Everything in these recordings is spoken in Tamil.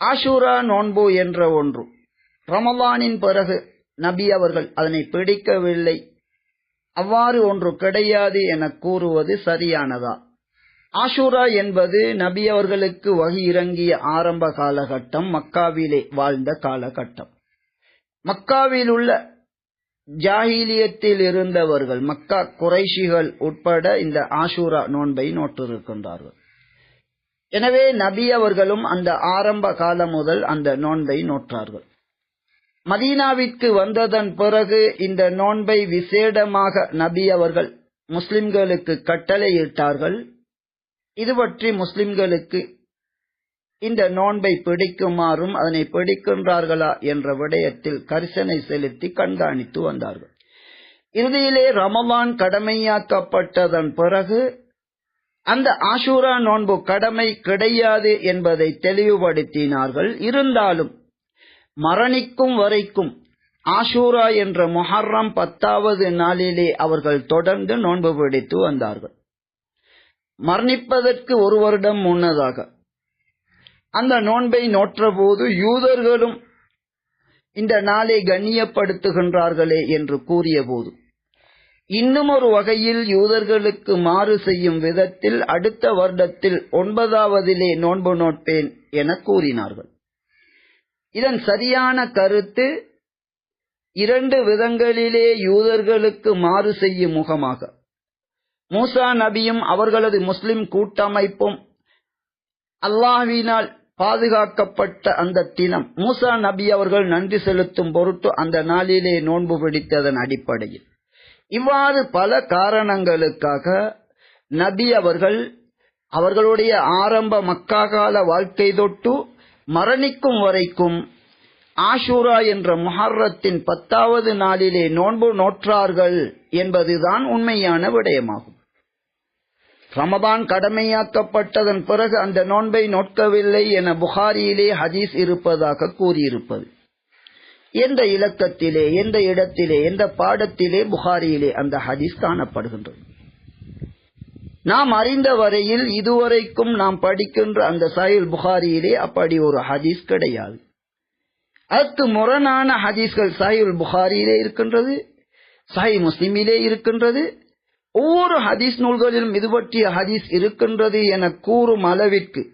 ஆஷூரா நோன்பு என்ற ஒன்று. ரமலானின் பிறகு நபி அவர்கள் அதனை பிடிக்கவில்லை. அவ்வாறு ஒன்று கிடையாது என கூறுவது சரியானதா? ஆஷூரா என்பது நபி அவர்களுக்கு வகி இறங்கிய ஆரம்ப காலகட்டம் மக்காவிலே வாழ்ந்த காலகட்டம். மக்காவில் உள்ள ஜாகிலியத்தில் இருந்தவர்கள் மக்கா குறைஷிகள் உட்பட இந்த ஆஷூரா நோன்பை நோட்டிருக்கின்றார்கள் எனவே நபி அவர்களும் அந்த ஆரம்ப காலம் முதல் அந்த நோன்பை நோற்றார்கள். மதீனாவிற்கு வந்ததன் பிறகு இந்த நோன்பை விசேடமாக நபி அவர்கள் முஸ்லிம்களுக்கு கட்டளையிட்டார்கள். இது பற்றி முஸ்லிம்களுக்கு இந்த நோன்பை பிடிக்குமாறும் அதனை பிடிக்கின்றார்களா என்ற விடயத்தில் கரிசனை செலுத்தி கண்காணித்து வந்தார்கள். இறுதியிலே ரமவான் கடமையாக்கப்பட்டதன் பிறகு அந்த ஆஷூரா நோன்பு கடமை கிடையாது என்பதை தெளிவுபடுத்தினார்கள். இருந்தாலும் மரணிக்கும் வரைக்கும் ஆஷூரா என்ற மொஹர்ரம் பத்தாவது நாளிலே அவர்கள் தொடர்ந்து நோன்பு பிடித்து வந்தார்கள். மரணிப்பதற்கு ஒரு வருடம் முன்னதாக அந்த நோன்பை நோற்றபோது யூதர்களும் இந்த நாளை கண்ணியப்படுத்துகின்றார்களே என்று கூறியபோது இன்னும் ஒரு வகையில் யூதர்களுக்கு மாறு செய்யும் விதத்தில் அடுத்த வருடத்தில் ஒன்பதாவதிலே நோன்பு நோட்பேன் என கூறினார்கள். இதன் சரியான கருத்து இரண்டு விதங்களிலே யூதர்களுக்கு மாறு செய்யும் முகமாக. மூசா நபியும் அவர்களது முஸ்லிம் கூட்டமைப்பும் அல்லாஹினால் பாதுகாக்கப்பட்ட அந்த தினம். மூசா நபி அவர்கள் நன்றி செலுத்தும் பொருட்டு அந்த நாளிலே நோன்பு பிடித்ததன் அடிப்படையில். இவ்வாறு பல காரணங்களுக்காக நபி அவர்கள் அவர்களுடைய ஆரம்ப மக்கா கால வாழ்க்கை தொட்டு மரணிக்கும் வரைக்கும் ஆஷூரா என்ற முஹர்ரத்தின் பத்தாவது நாளிலே நோன்பு நோற்றார்கள் என்பதுதான் உண்மையான விடயமாகும். ரமபான் கடமையாக்கப்பட்டதன் பிறகு அந்த நோன்பை நோட்கவில்லை என புகாரியிலே ஹதீஸ் இருப்பதாக கூறியிருப்பது. எந்த இலக்கத்திலே எந்த இடத்திலே எந்த பாடத்திலே புகாரியிலே அந்த ஹதீஸ் காணப்படுகின்றது. நாம் அறிந்த வரையில் இதுவரைக்கும் நாம் படிக்கின்ற அந்த சாயுல் புகாரியிலே அப்படி ஒரு ஹதீஸ் கிடையாது. அத்து முரணான ஹதீஸ்கள் சாயுல் புகாரியிலே இருக்கின்றது சாய் முஸ்லிமிலே இருக்கின்றது. ஒவ்வொரு ஹதீஸ் நூல்களிலும் இது பற்றிய ஹதீஸ் இருக்கின்றது என கூறும் அளவிற்கு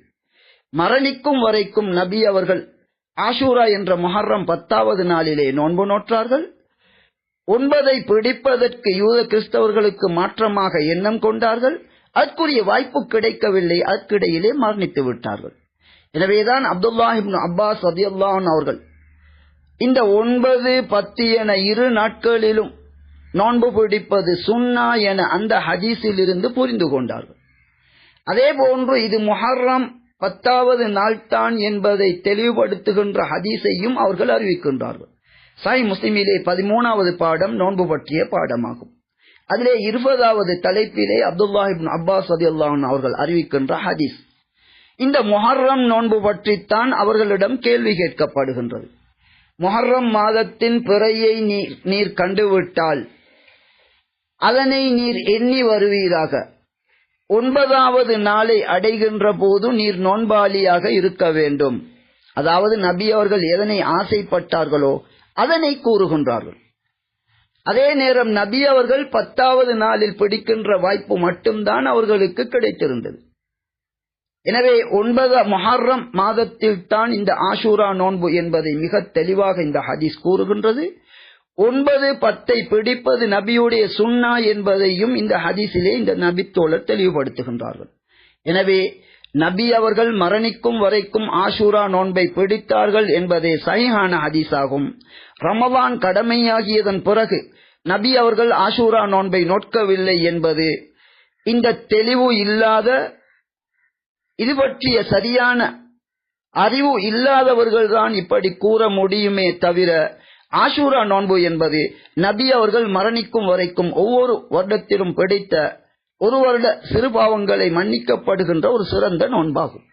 மரணிக்கும் வரைக்கும் நபி அவர்கள் ஆஷூரா என்ற மொஹர்ரம் பத்தாவது நாளிலே நோன்பு நோற்றார்கள். ஒன்பதை பிடிப்பதற்கு யூத கிறிஸ்தவர்களுக்கு மாற்றமாக எண்ணம் கொண்டார்கள். அதற்குரிய வாய்ப்பு கிடைக்கவில்லை. அதற்கிடையிலே மரணித்து விட்டார்கள். எனவேதான் அப்துல்லாஹிபின் அப்பாஸ் அதியுல்லான் அவர்கள் இந்த ஒன்பது பத்து என இரு நாட்களிலும் நோன்பு பிடிப்பது சுன்னா என அந்த ஹதீஸில் இருந்து புரிந்து கொண்டார்கள். அதே போன்று இது முஹர்ரம் பத்தாவது நாள்தான் என்பதை தெளிவுபடுத்துகின்ற ஹதீஸையும் அவர்கள் அறிவிக்கின்றார்கள். சாய் முஸ்லிமிலே பதிமூணாவது பாடம் நோன்பு பற்றிய பாடமாகும். அதிலே இருபதாவது தலைப்பிலே அப்துல்லாஹிபின் அப்பாஸ் அல்லாஹன் அவர்கள் அறிவிக்கின்ற ஹதீஸ். இந்த மொஹர்ரம் நோன்பு பற்றித்தான் அவர்களிடம் கேள்வி கேட்கப்படுகின்றது. மொஹர்ரம் மாதத்தின் பிறையை நீர் நீர் கண்டுவிட்டால் அதனை நீர் எண்ணி வருவீராக. ஒன்பதாவது நாளை அடைகின்ற போது நீர் நோன்பாளியாக இருக்க வேண்டும். அதாவது நபி அவர்கள் எதனை ஆசைப்பட்டார்களோ அதனை கூறுகின்றார்கள். அதே நேரம் நபி அவர்கள் பத்தாவது நாளில் பிடிக்கின்ற வாய்ப்பு மட்டும்தான் அவர்களுக்கு கிடைத்திருந்தது. எனவே ஒன்பது மொஹர்ரம் மாதத்தில் தான் இந்த ஆஷூரா நோன்பு என்பதை மிக தெளிவாக இந்த ஹதீஸ் கூறுகின்றது. ஒன்பது பத்தை பிடிப்பது நபியுடைய சுன்னா என்பதையும் இந்த ஹதீஸிலே இந்த நபி தோழர் தெளிவுபடுத்துகின்றார்கள். எனவே நபி அவர்கள் மரணிக்கும் வரைக்கும் ஆஷூரா நோன்பை பிடித்தார்கள் என்பதே சைஹான ஹதீஸாகும். ரமவான் கடமையாகியதன் பிறகு நபி அவர்கள் ஆஷூரா நோன்பை நோட்கவில்லை என்பது இந்த தெளிவு இல்லாத இது பற்றிய சரியான அறிவு இல்லாதவர்கள்தான் இப்படி கூற முடியுமே தவிர ஆஷூரா நோன்பு என்பது நபி அவர்கள் மரணிக்கும் வரைக்கும் ஒவ்வொரு வருடத்திலும் பிடித்த ஒரு வருட சிறுபாவங்களை மன்னிக்கப்படுகின்ற ஒரு சிறந்த நோன்பாகும்.